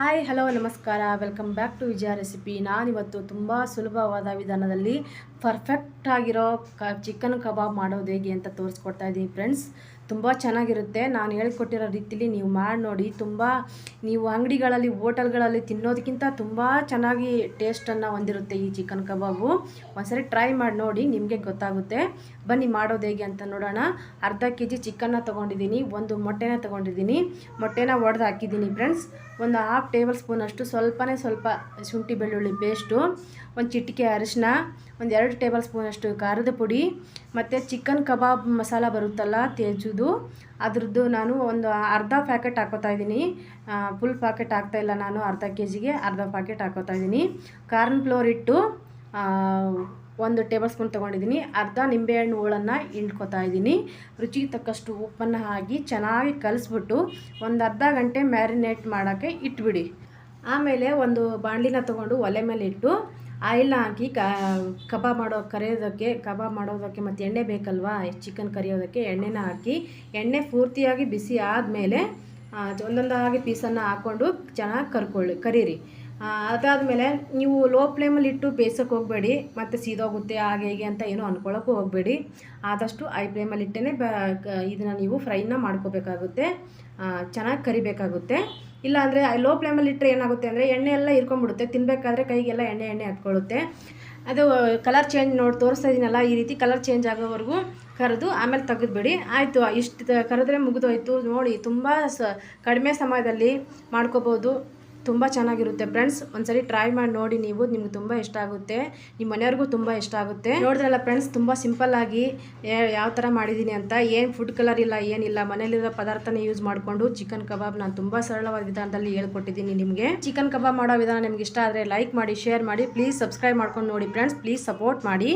Hi hello ನಮಸ್ಕಾರ. Welcome back to Vijaya recipe ನಾನಿವತ್ತು ತುಂಬ ಸುಲಭವಾದ ವಿಧಾನದಲ್ಲಿ ಪರ್ಫೆಕ್ಟ್ ಆಗಿರೋ ಕ ಚಿಕನ್ ಕಬಾಬ್ ಮಾಡೋದು ಹೇಗೆ ಅಂತ ತೋರಿಸ್ಕೊಡ್ತಾ ಇದ್ದೀನಿ ಫ್ರೆಂಡ್ಸ್ ತುಂಬ ಚೆನ್ನಾಗಿರುತ್ತೆ. ನಾನು ಹೇಳ್ಕೊಟ್ಟಿರೋ ರೀತಿಲಿ ನೀವು ಮಾಡಿ ನೋಡಿ. ತುಂಬ ನೀವು ಅಂಗಡಿಗಳಲ್ಲಿ, ಹೋಟೆಲ್ಗಳಲ್ಲಿ ತಿನ್ನೋದಕ್ಕಿಂತ ತುಂಬ ಚೆನ್ನಾಗಿ ಟೇಸ್ಟನ್ನು ಹೊಂದಿರುತ್ತೆ ಈ ಚಿಕನ್ ಕಬಾಬು. ಒಂದ್ಸರಿ ಟ್ರೈ ಮಾಡಿ ನೋಡಿ, ನಿಮಗೆ ಗೊತ್ತಾಗುತ್ತೆ. ಬನ್ನಿ ಮಾಡೋದು ಹೇಗೆ ಅಂತ ನೋಡೋಣ. ಅರ್ಧ ಕೆ ಜಿ ಚಿಕನ್ನ ತೊಗೊಂಡಿದ್ದೀನಿ. ಒಂದು ಮೊಟ್ಟೆನ ತೊಗೊಂಡಿದ್ದೀನಿ. ಮೊಟ್ಟೆನ ಒಡೆದು ಹಾಕಿದ್ದೀನಿ ಫ್ರೆಂಡ್ಸ್. ಒಂದು ಹಾಫ್ ಟೇಬಲ್ ಸ್ಪೂನಷ್ಟು ಸ್ವಲ್ಪನೇ ಸ್ವಲ್ಪ ಶುಂಠಿ ಬೆಳ್ಳುಳ್ಳಿ ಪೇಸ್ಟು, ಒಂದು ಚಿಟಿಕೆ ಅರಿಶಿನ, ಒಂದು ಎರಡು ಟೇಬಲ್ ಸ್ಪೂನಷ್ಟು ಖಾರದ ಪುಡಿ. ಮತ್ತು ಚಿಕನ್ ಕಬಾಬ್ ಮಸಾಲ ಬರುತ್ತಲ್ಲ, ತೇಜುದು ಅದ್ರದ್ದು ನಾನು ಒಂದು ಅರ್ಧ ಪ್ಯಾಕೆಟ್ ಹಾಕೋತಾ ಇದ್ದೀನಿ. ಫುಲ್ ಪ್ಯಾಕೆಟ್ ಹಾಕ್ತಾಯಿಲ್ಲ ನಾನು ಅರ್ಧ ಕೆ ಜಿಗೆ ಅರ್ಧ ಪ್ಯಾಕೆಟ್ ಹಾಕೋತಾ ಇದ್ದೀನಿ. ಕಾರ್ನ್ ಫ್ಲೋರ್ ಇಟ್ಟು ಒಂದು ಟೇಬಲ್ ಸ್ಪೂನ್ ತೊಗೊಂಡಿದ್ದೀನಿ. ಅರ್ಧ ನಿಂಬೆಹಣ್ಣು ಹೋಳನ್ನು ಹಿಂಡ್ಕೊತಾ ಇದ್ದೀನಿ. ರುಚಿಗೆ ತಕ್ಕಷ್ಟು ಉಪ್ಪನ್ನು ಹಾಕಿ ಚೆನ್ನಾಗಿ ಕಲಿಸ್ಬಿಟ್ಟು ಒಂದು ಅರ್ಧ ಗಂಟೆ ಮ್ಯಾರಿನೇಟ್ ಮಾಡೋಕ್ಕೆ ಇಟ್ಬಿಡಿ. ಆಮೇಲೆ ಒಂದು ಬಾಣಲಿನ ತೊಗೊಂಡು ಒಲೆ ಮೇಲೆ ಇಟ್ಟು ಆಯಿಲ್ನ ಹಾಕಿ ಕಬಾಬ್ ಮಾಡೋ, ಕರಿಯೋದಕ್ಕೆ, ಕಬಾಬ್ ಮಾಡೋದಕ್ಕೆ ಮತ್ತು ಎಣ್ಣೆ ಬೇಕಲ್ವಾ? ಚಿಕನ್ ಕರಿಯೋದಕ್ಕೆ ಎಣ್ಣೆನ ಹಾಕಿ, ಎಣ್ಣೆ ಪೂರ್ತಿಯಾಗಿ ಬಿಸಿ ಆದಮೇಲೆ ಒಂದೊಂದಾಗಿ ಪೀಸನ್ನು ಹಾಕ್ಕೊಂಡು ಚೆನ್ನಾಗಿ ಕರ್ಕೊಳ್ಳಿ, ಕರೀರಿ. ಅದಾದಮೇಲೆ ನೀವು ಲೋ ಫ್ಲೇಮಲ್ಲಿ ಇಟ್ಟು ಬೇಯಿಸೋಕೆ ಹೋಗಬೇಡಿ, ಮತ್ತು ಸೀದೋಗುತ್ತೆ, ಹಾಗೆ ಹೀಗೆ ಅಂತ ಏನೂ ಅಂದ್ಕೊಳ್ಳೋಕ್ಕೂ ಹೋಗಬೇಡಿ. ಆದಷ್ಟು ಐ ಫ್ಲೇಮಲ್ಲಿ ಇಟ್ಟೇ ಬ ಇದನ್ನು ನೀವು ಫ್ರೈನ ಮಾಡ್ಕೋಬೇಕಾಗುತ್ತೆ. ಚೆನ್ನಾಗಿ ಕರಿಬೇಕಾಗುತ್ತೆ. ಇಲ್ಲಾಂದರೆ ಲೋ ಫ್ಲೇಮಲ್ಲಿ ಇಟ್ಟರೆ ಏನಾಗುತ್ತೆ ಅಂದರೆ ಎಣ್ಣೆ ಎಲ್ಲ ಇರ್ಕೊಂಡ್ಬಿಡುತ್ತೆ ತಿನ್ನಬೇಕಾದ್ರೆ ಕೈಗೆಲ್ಲ ಎಣ್ಣೆ ಎಣ್ಣೆ ಹತ್ಕೊಳ್ಳುತ್ತೆ. ಅದು ಕಲರ್ ಚೇಂಜ್ ನೋಡಿ ತೋರಿಸ್ತಾ ಇದ್ದೀನಲ್ಲ ಈ ರೀತಿ ಕಲರ್ ಚೇಂಜ್ ಆಗೋವರೆಗೂ ಕರೆದು ಆಮೇಲೆ ತೆಗೆದುಬಿಡಿ. ಆಯಿತು, ಇಷ್ಟು ಕರೆದ್ರೆ ಮುಗಿದೋಯ್ತು. ನೋಡಿ, ತುಂಬ ಸ, ಕಡಿಮೆ ಸಮಯದಲ್ಲಿ ಮಾಡ್ಕೋಬೋದು. ತುಂಬ ಚೆನ್ನಾಗಿರುತ್ತೆ ಫ್ರೆಂಡ್ಸ್ ಒಂದ್ಸರಿ ಟ್ರೈ ಮಾಡಿ ನೋಡಿ ನೀವು. ನಿಮ್ಗೆ ತುಂಬ ಇಷ್ಟ ಆಗುತ್ತೆ. ನಿಮ್ಮ ಮನೆಯವ್ರಿಗೂ ತುಂಬ ಇಷ್ಟ ಆಗುತ್ತೆ. ನೋಡಿದ್ರಲ್ಲ ಫ್ರೆಂಡ್ಸ್ ತುಂಬ ಸಿಂಪಲ್ಲಾಗಿ ಯಾವ ಥರ ಮಾಡಿದ್ದೀನಿ ಅಂತ. ಏನು ಫುಡ್ ಕಲರ್ ಇಲ್ಲ, ಏನಿಲ್ಲ. ಮನೇಲಿರೋ ಪದಾರ್ಥನ ಯೂಸ್ ಮಾಡಿಕೊಂಡು ಚಿಕನ್ ಕಬಾಬ್ ನಾನು ತುಂಬ ಸರಳವಾದ ವಿಧಾನದಲ್ಲಿ ಹೇಳ್ಕೊಟ್ಟಿದ್ದೀನಿ ನಿಮಗೆ. ಚಿಕನ್ ಕಬಾಬ್ ಮಾಡೋ ವಿಧಾನ ನಿಮ್ಗೆ ಇಷ್ಟ ಆದರೆ ಲೈಕ್ ಮಾಡಿ ಶೇರ್ ಮಾಡಿ. ಪ್ಲೀಸ್ ಸಬ್ಸ್ಕ್ರೈಬ್ ಮಾಡ್ಕೊಂಡು ನೋಡಿ ಫ್ರೆಂಡ್ಸ್ ಪ್ಲೀಸ್ ಸಪೋರ್ಟ್ ಮಾಡಿ.